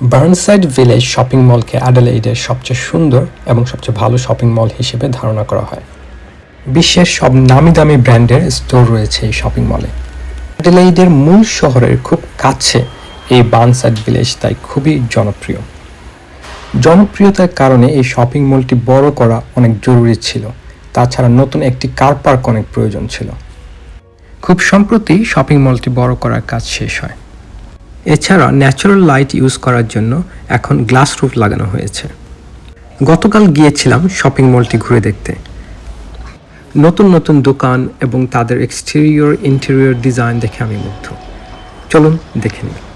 Burnside village shopping মলকে অ্যাডেলাইডের সবচেয়ে সুন্দর এবং সবচেয়ে ভালো শপিং মল হিসেবে ধারণা করা হয়। বিশ্বের সব নামি দামি ব্র্যান্ডের স্টোর রয়েছে এই শপিং মলে। অ্যাডেলাইডের মূল শহরের খুব কাছে এই বার্নসাইড ভিলেজ তাই খুবই জনপ্রিয়। জনপ্রিয়তার কারণে এই শপিং মলটি বড় করা অনেক জরুরি ছিল। তাছাড়া নতুন একটি কার পার্ক অনেক প্রয়োজন ছিল। খুব সম্প্রতি শপিং মলটি বড় করার কাজ শেষ হয়। এছাড়া ন্যাচারাল লাইট ইউজ করার জন্য এখন গ্লাস রুফ লাগানো হয়েছে। গতকাল গিয়েছিলাম শপিং মলটি ঘুরে দেখতে। নতুন নতুন দোকান এবং তাদের এক্সটেরিয়র ইন্টেরিয়র ডিজাইন দেখে আমি মুগ্ধ। চলুন দেখে নিই।